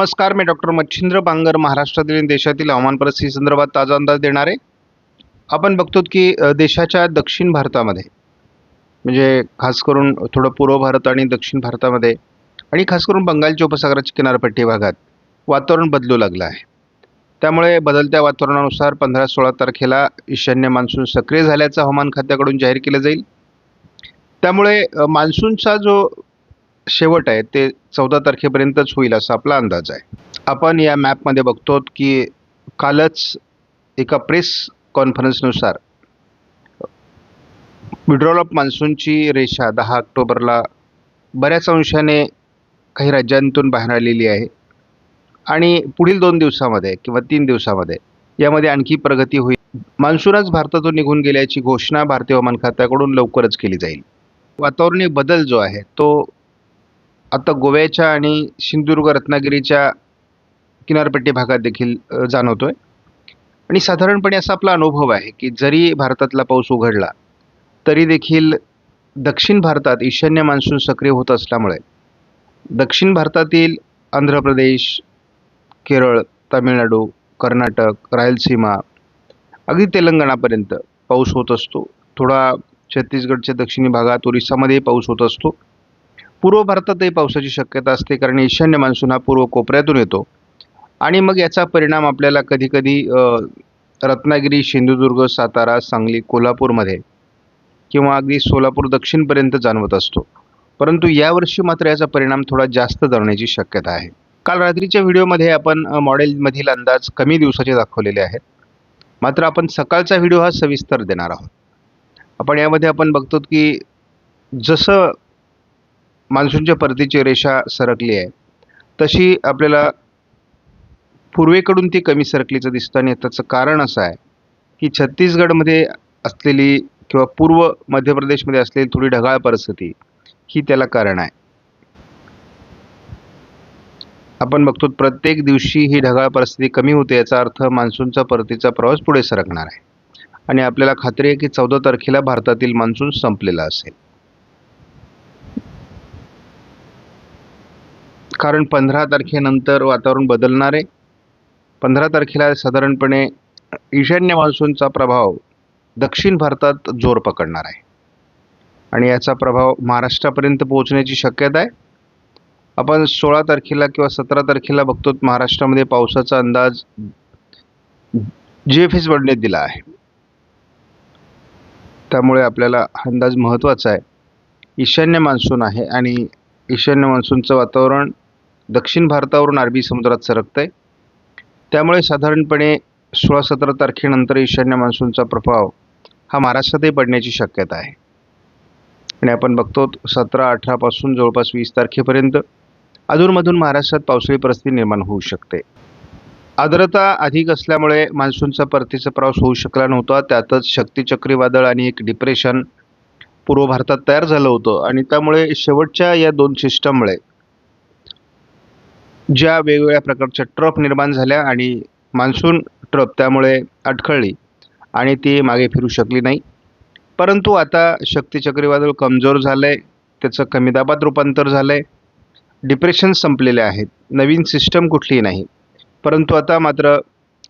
नमस्कार मी डॉक्टर मच्छिंद्र बांगर महाराष्ट्रातील आणि देशातील हवामान परिस्थिती संदर्भात ताजा अंदाज देणार. आहे आपण बघतो की देशाच्या दक्षिण भारतामध्ये म्हणजे खास करून थोडं पूर्व भारत आणि दक्षिण भारतामध्ये आणि खास करून बंगालच्या उपसागराच्या किनारपट्टी भागात वातावरण बदलू लागलं आहे. त्यामुळे बदलत्या वातावरणानुसार पंधरा सोळा तारखेला ईशान्य मान्सून सक्रिय झाल्याचं हवामान खात्याकडून जाहीर केलं जाईल. त्यामुळे मान्सूनचा जो शेवट आहे ते चौदा तारखेपर्यंतच होईल असा आपला अंदाज आहे. आपण या मॅपमध्ये बघतो की कालच एका प्रेस कॉन्फरन्सनुसार विड्रॉल ऑफ मान्सूनची रेषा दहा ऑक्टोबरला बऱ्याच अंशाने काही राज्यांतून बाहेर आलेली आहे. आणि पुढील दोन दिवसामध्ये किंवा तीन दिवसामध्ये यामध्ये आणखी प्रगती होईल. मान्सूनच भारतातून निघून गेल्याची घोषणा भारतीय हवामान खात्याकडून लवकरच केली जाईल. वातावरणीय बदल जो आहे तो आता गोव्याच्या आणि सिंधुदुर्ग रत्नागिरीच्या किनारपट्टी भागात देखील जाणवतो आहे आणि साधारणपणे असा आपला अनुभव आहे की जरी भारतातला पाऊस उघडला तरी देखील दक्षिण भारतात ईशान्य मान्सून सक्रिय होत असल्यामुळे दक्षिण भारतातील आंध्र प्रदेश केरळ तामिळनाडू कर्नाटक रायलसीमा अगदी तेलंगणापर्यंत पाऊस होत असतो. थोडा छत्तीसगडच्या दक्षिणी भागात ओरिसामध्येही पाऊस होत असतो. पूर्व भारतातही पावसाची शक्यता असते कारण ईशान्य मान्सून हा पूर्व कोपऱ्यातून येतो. आणि मग याचा परिणाम आपल्याला कधीकधी रत्नागिरी सिंधुदुर्ग सातारा सांगली कोल्हापूरमध्ये किंवा अगदी सोलापूर दक्षिणपर्यंत जाणवत असतो. परंतु यावर्षी मात्र याचा परिणाम थोडा जास्त जाणण्याची शक्यता आहे. काल रात्रीच्या व्हिडिओमध्ये आपण मॉडेलमधील अंदाज कमी दिवसाचे दाखवलेले आहेत. मात्र आपण सकाळचा व्हिडिओ हा सविस्तर देणार आहोत. आपण यामध्ये आपण बघतो की जसं मान्सूनच्या परतीची रेषा सरकली आहे. तशी आपल्याला पूर्वेकडून ती कमी सरकलीचं दिसतं आणि त्याचं कारण असं आहे की छत्तीसगडमध्ये असलेली किंवा पूर्व मध्य प्रदेशमध्ये असलेली थोडी ढगाळ परिस्थिती ही त्याला कारण आहे. आपण बघतो प्रत्येक दिवशी ही ढगाळ परिस्थिती कमी होते याचा अर्थ मान्सूनचा परतीचा प्रवास पुढे सरकणार आहे. आणि आपल्याला खात्री आहे की चौदा तारखेला भारतातील मान्सून संपलेला असेल. कारण पंधरा तारखेनंतर वातावरण बदलणार आहे. पंधरा तारखेला साधारणपणे ईशान्य मान्सूनचा प्रभाव दक्षिण भारतात जोर पकडणार आहे. आणि याचा प्रभाव महाराष्ट्रापर्यंत पोहोचण्याची शक्यता आहे. आपण सोळा तारखेला किंवा सतरा तारखेला बघतो महाराष्ट्रामध्ये पावसाचा अंदाज जी एफ एस बडने दिला आहे. त्यामुळे आपल्याला हा अंदाज महत्त्वाचा आहे. ईशान्य मान्सून आहे आणि ईशान्य मान्सूनचं वातावरण दक्षिण भारतावरून अरबी समुद्रात सरकतं आहे त्यामुळे साधारणपणे सोळा सतरा तारखेनंतर ईशान्य मान्सूनचा प्रभाव हा महाराष्ट्रातही पडण्याची शक्यता आहे. आणि आपण बघतो सतरा अठरापासून जवळपास वीस तारखेपर्यंत अधूनमधून महाराष्ट्रात पावसाळी परिस्थिती निर्माण होऊ शकते. आर्द्रता अधिक असल्यामुळे मान्सूनचा परतीचा प्रवास होऊ शकला नव्हता. त्यातच शक्ती चक्रीवादळ आणि एक डिप्रेशन पूर्व भारतात तयार झालं होतं. आणि त्यामुळे शेवटच्या या दोन सिस्टममुळे ज्या वेगवेगळ्या प्रकारच्या ट्रप निर्माण झाल्या आणि मान्सून ट्रप त्यामुळे अडखळली आणि ती मागे फिरू शकली नाही. परंतु आता शक्ती चक्रीवादळ कमजोर झालं आहे त्याचं कमी दाबात रूपांतर झालं आहे डिप्रेशन संपलेले आहेत. नवीन सिस्टम कुठलीही नाही. परंतु आता मात्र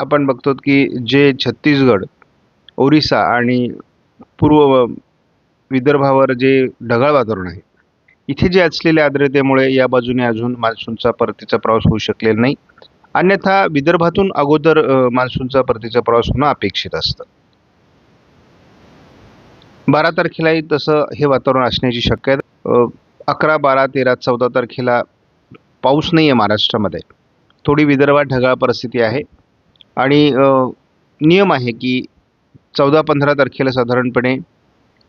आपण बघतो की जे छत्तीसगड ओरिसा आणि पूर्व विदर्भावर जे ढगाळ वातावरण आहे इथे जे असलेल्या आर्द्रतेमुळे या बाजूने अजून मान्सूनचा परतीचा प्रवास होऊ शकलेला नाही. अन्यथा विदर्भातून अगोदर मान्सूनचा परतीचा प्रवास होणं अपेक्षित असतं. बारा तारखेलाही तसं हे वातावरण असण्याची शक्यता अकरा बारा तेरा चौदा तारखेला पाऊस नाही आहे महाराष्ट्रामध्ये. थोडी विदर्भात ढगाळ परिस्थिती आहे. आणि नियम आहे की चौदा पंधरा तारखेला साधारणपणे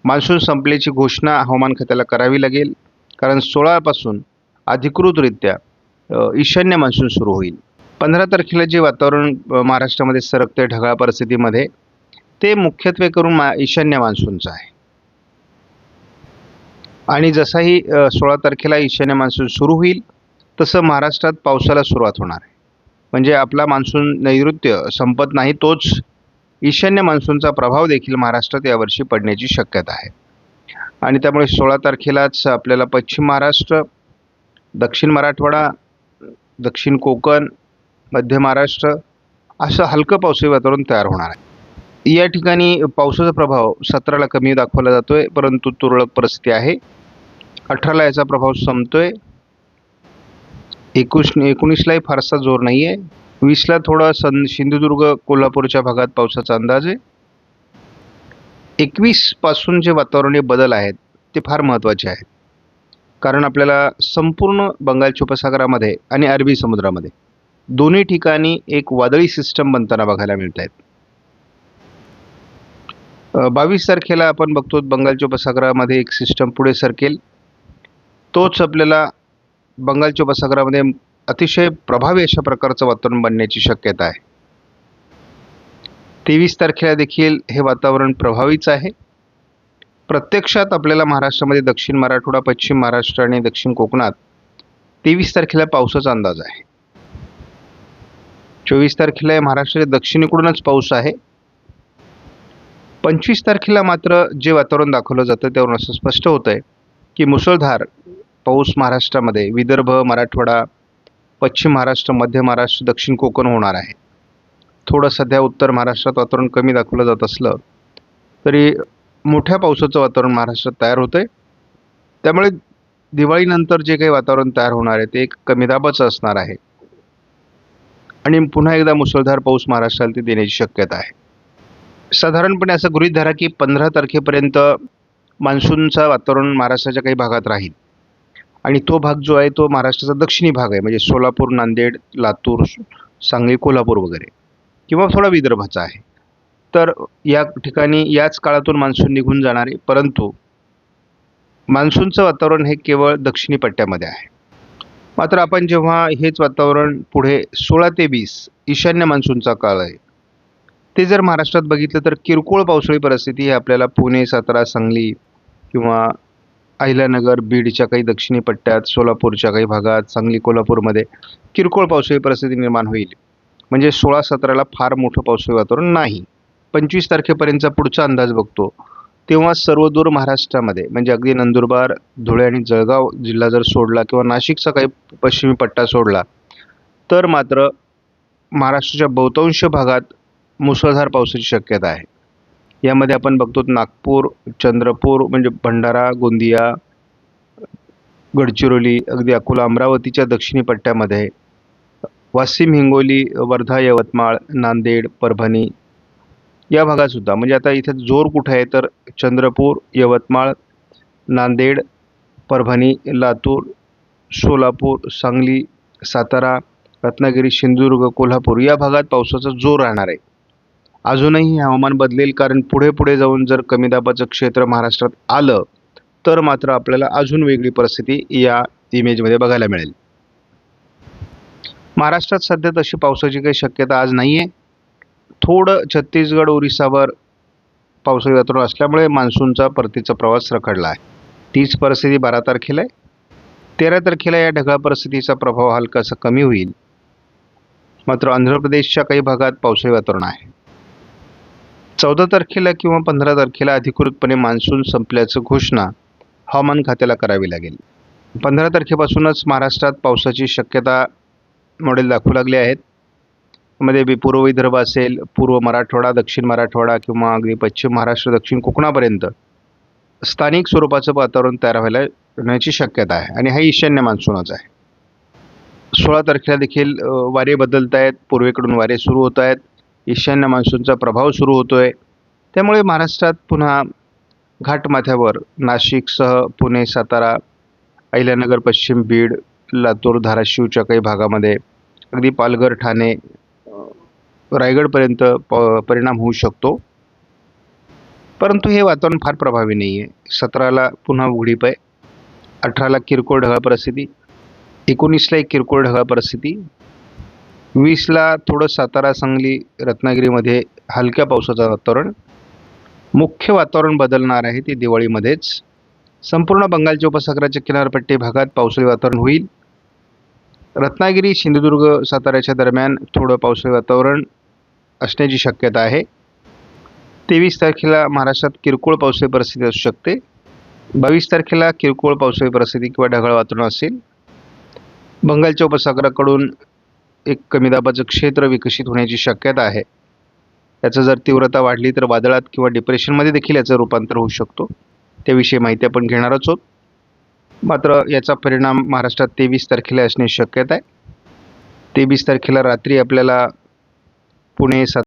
मान्सून संपल्याची घोषणा हवामान खात्याला करावी लागेल. कारण सोळापासून अधिकृतरित्या ईशान्य मान्सून सुरू होईल. पंधरा तारखेला जे वातावरण महाराष्ट्रामध्ये सरकते ढगाळ परिस्थितीमध्ये ते मुख्यत्वे करून मा ईशान्य मान्सूनचं आहे. आणि जसाही सोळा तारखेला ईशान्य मान्सून सुरू होईल तसं महाराष्ट्रात पावसाला सुरुवात होणार आहे. म्हणजे आपला मान्सून नैऋत्य संपत नाही तोच ईशान्य मान्सूनचा प्रभाव देखील महाराष्ट्रात यावर्षी पडण्याची शक्यता आहे. आणि त्यामुळे सोळा तारखेलाच आपल्याला पश्चिम महाराष्ट्र दक्षिण मराठवाडा दक्षिण कोकण मध्य महाराष्ट्र असं हलकं पावसाळी वातावरण तयार होणार आहे. या ठिकाणी पावसाचा प्रभाव सतराला कमी दाखवला जातो आहे परंतु तुरळक परिस्थिती आहे. अठराला याचा प्रभाव संपतो आहे एकोश एकोणीसलाही फारसा जोर नाही आहे वीसला थोडा सन सिंधुदुर्ग कोल्हापूरच्या भागात पावसाचा अंदाज आहे. एकवीसपासून जे वातावरणीय बदल आहेत ते फार महत्त्वाचे आहेत. कारण आपल्याला संपूर्ण बंगालच्या उपसागरामध्ये आणि अरबी समुद्रामध्ये दोन्ही ठिकाणी एक वादळी सिस्टम बनताना बघायला मिळत आहेत बावीस तारखेला आपण बघतो बंगालच्या उपसागरामध्ये एक सिस्टम पुढे सरकेल. तोच आपल्याला बंगालच्या उपसागरामध्ये अतिशय प्रभावी अशा प्रकारचं वातावरण बनण्याची शक्यता आहे. तेवीस तारखेला देखील हे वातावरण प्रभावीच आहे. प्रत्यक्षात आपल्याला महाराष्ट्रामध्ये दक्षिण मराठवाडा पश्चिम महाराष्ट्र आणि दक्षिण कोकणात तेवीस तारखेला पावसाचा अंदाज आहे. चोवीस तारखेला महाराष्ट्राच्या दक्षिणेकडूनच पाऊस आहे. पंचवीस तारखेला मात्र जे वातावरण दाखवलं जातं त्यावरून असं स्पष्ट होतं आहे की मुसळधार पाऊस महाराष्ट्रामध्ये विदर्भ मराठवाडा पश्चिम महाराष्ट्र मध्य महाराष्ट्र दक्षिण कोकण होणार आहे. थोडं सध्या उत्तर महाराष्ट्रात वातावरण कमी दाखवलं जात असलं तरी मोठ्या पावसाचं वातावरण महाराष्ट्रात तयार होतं आहे त्यामुळे दिवाळीनंतर जे काही वातावरण तयार होणार आहे ते एक कमी दाबाचं असणार आहे. आणि पुन्हा एकदा मुसळधार पाऊस महाराष्ट्राला ते देण्याची शक्यता आहे. साधारणपणे असं गृहीत धरा की पंधरा तारखेपर्यंत मान्सूनचं वातावरण महाराष्ट्राच्या काही भागात राहील. आणि तो भाग जो आहे तो महाराष्ट्राचा दक्षिणी भाग आहे म्हणजे सोलापूर नांदेड लातूर सांगली कोल्हापूर वगैरे. किंवा थोडा विदर्भाचा आहे. तर या ठिकाणी याच काळातून मान्सून निघून जाणार आहे. परंतु मान्सूनचं वातावरण हे केवळ दक्षिणी पट्ट्यामध्ये आहे. मात्र आपण जेव्हा हेच वातावरण पुढे सोळा ते वीस ईशान्य मान्सूनचा काळ आहे ते जर महाराष्ट्रात बघितलं तर किरकोळ पावसाळी परिस्थिती ही आपल्याला पुणे सातारा सांगली किंवा अहिल्यानगर बीडच्या काही दक्षिणी पट्ट्यात सोलापूरच्या काही भागात सांगली कोल्हापूरमध्ये किरकोळ पावसाळी परिस्थिती निर्माण होईल. म्हणजे सोळा सतराला फार मोठं पावसाळी वातावरण नाही. पंचवीस तारखेपर्यंतचा पुढचा अंदाज बघतो. तेव्हा सर्वदूर महाराष्ट्रामध्ये म्हणजे अगदी नंदुरबार धुळे आणि जळगाव जिल्हा जर सोडला किंवा नाशिकचा काही पश्चिमी पट्टा सोडला तर मात्र महाराष्ट्राच्या बहुतांश भागात मुसळधार पावसाची शक्यता आहे. यामध्ये आपण बघतो नागपूर चंद्रपूर म्हणजे भंडारा गोंदिया गडचिरोली अगदी अकोला अमरावतीच्या दक्षिणी पट्ट्यामध्ये वाशिम हिंगोली वर्धा यवतमाळ नांदेड परभणी या भागातसुद्धा. म्हणजे आता इथे जोर कुठं आहे तर चंद्रपूर यवतमाळ नांदेड परभणी लातूर सोलापूर सांगली सातारा रत्नागिरी सिंधुदुर्ग कोल्हापूर या भागात पावसाचा जोर राहणार आहे. अजूनही हवामान बदलेल कारण पुढे पुढे जाऊन जर कमी दाबाचं क्षेत्र महाराष्ट्रात आलं तर मात्र आपल्याला अजून वेगळी परिस्थिती या इमेजमध्ये बघायला मिळेल. महाराष्ट्रात सध्या तशी पावसाची काही शक्यता आज नाही आहे थोडं छत्तीसगड ओरिसावर पावसाळी वातावरण असल्यामुळे मान्सूनचा परतीचा प्रवास रखडला आहे तीच परिस्थिती बारा तारखेला आहे. तेरा तारखेला या ढगाळ परिस्थितीचा प्रभाव हलकासा कमी होईल. मात्र आंध्र प्रदेशच्या काही भागात पावसाळी वातावरण आहे. चौदा तारखेला किंवा पंधरा तारखेला अधिकृतपणे मान्सून संपल्याचं घोषणा हवामान खात्याला करावी लागेल. पंधरा तारखेपासूनच महाराष्ट्रात पावसाची शक्यता मॉडेल दाखवू लागले आहेत. मध्ये बी पूर्व विदर्भ असेल पूर्व मराठवाडा दक्षिण मराठवाडा किंवा अगदी पश्चिम महाराष्ट्र दक्षिण कोकणापर्यंत स्थानिक स्वरूपाचं वातावरण तयार व्हायला होण्याची शक्यता आहे आणि हा ईशान्य मान्सूनच आहे. सोळा तारखेला देखील वारे बदलत आहेत. पूर्वेकडून वारे सुरू होत आहेत. ईशान्य मान्सूनचा प्रभाव सुरू होतो आहे त्यामुळे महाराष्ट्रात पुन्हा घाटमाथ्यावर नाशिकसह पुणे सातारा अहिल्यानगर पश्चिम बीड लातूर धाराशिवच्या काही भागामध्ये अगदी पालघर ठाणे रायगडपर्यंत प परिणाम होऊ शकतो. परंतु हे वातावरण फार प्रभावी नाही आहे सतराला पुन्हा उघडीप आहे. अठराला किरकोळ ढगाळ परिस्थिती. एकोणीसला एक किरकोळ ढगाळ परिस्थिती. वीसला थोडं सातारा सांगली रत्नागिरीमध्ये हलक्या पावसाचं वातावरण. मुख्य वातावरण बदलणार आहे ते दिवाळीमध्येच. संपूर्ण बंगालच्या उपसागराच्या किनारपट्टी भागात पावसाळी वातावरण होईल. रत्नागिरी सिंधुदुर्ग साताऱ्याच्या दरम्यान थोडं पावसाळी वातावरण असण्याची शक्यता आहे. तेवीस तारखेला महाराष्ट्रात किरकोळ पावसाळी परिस्थिती असू शकते. बावीस तारखेला किरकोळ पावसाळी परिस्थिती किंवा ढगाळ वातावरण असेल. बंगालच्या उपसागराकडून एक कमी दाबाचं क्षेत्र विकसित होण्याची शक्यता आहे. याचं जर तीव्रता वाढली तर वादळात किंवा डिप्रेशनमध्ये देखील याचं रूपांतर होऊ शकतो. त्याविषयी माहिती आपण घेणारच आहोत. मात्र याचा परिणाम महाराष्ट्रात तेवीस तारखेला असण्याची शक्यता आहे. तेवीस तारखेला रात्री आपल्याला पुणे सात